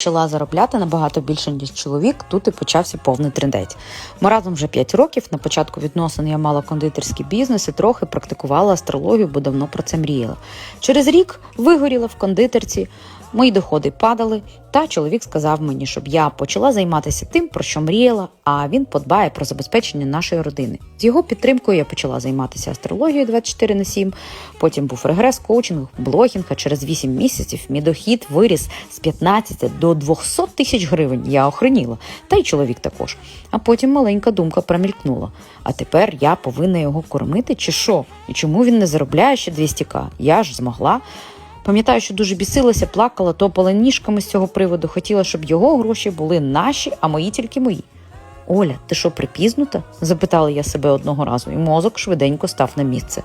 Почала заробляти набагато більше, ніж чоловік, тут і почався повний трендець. Ми разом вже 5 років. На початку відносин я мала кондитерський бізнес і трохи практикувала астрологію, бо давно про це мріяла. Через рік вигоріла в кондитерці, мої доходи падали, та чоловік сказав мені, щоб я почала займатися тим, про що мріяла, а він подбає про забезпечення нашої родини. З його підтримкою я почала займатися астрологією 24 на 7, потім був регрес, коучинг, блогінг, а через 8 місяців мій дохід виріс з 15 до 200 тисяч гривень. Я охреніла, та й чоловік також. А потім маленька думка промількнула. А тепер я повинна його кормити чи що? І чому він не заробляє ще 200к? Я ж змогла. Пам'ятаю, що дуже бісилася, плакала, топала ніжками з цього приводу. Хотіла, щоб його гроші були наші, а мої тільки мої. Оля, ти що припізнута? запитала я себе одного разу, і мозок швиденько став на місце.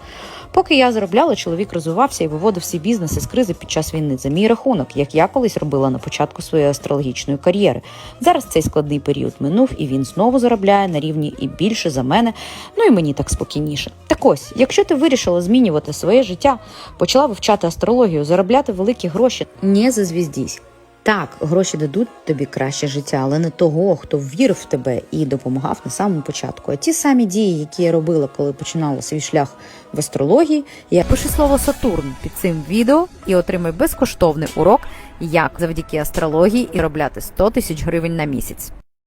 Поки я заробляла, чоловік розвивався і виводив свій бізнес із кризи під час війни за мій рахунок, як я колись робила на початку своєї астрологічної кар'єри. Зараз цей складний період минув, і він знову заробляє на рівні і більше за мене. Ну і мені так спокійніше. Так ось, якщо ти вирішила змінювати своє життя, почала вивчати астрологію, заробляти великі гроші, не зазвіздісь. Так, гроші дадуть тобі краще життя, але не того, хто вірив в тебе і допомагав на самому початку. А ті самі дії, які я робила, коли починала свій шлях в астрології, я Пиши слово Сатурн під цим відео і отримай безкоштовний урок, як завдяки астрології і робляти 100 тисяч гривень на місяць.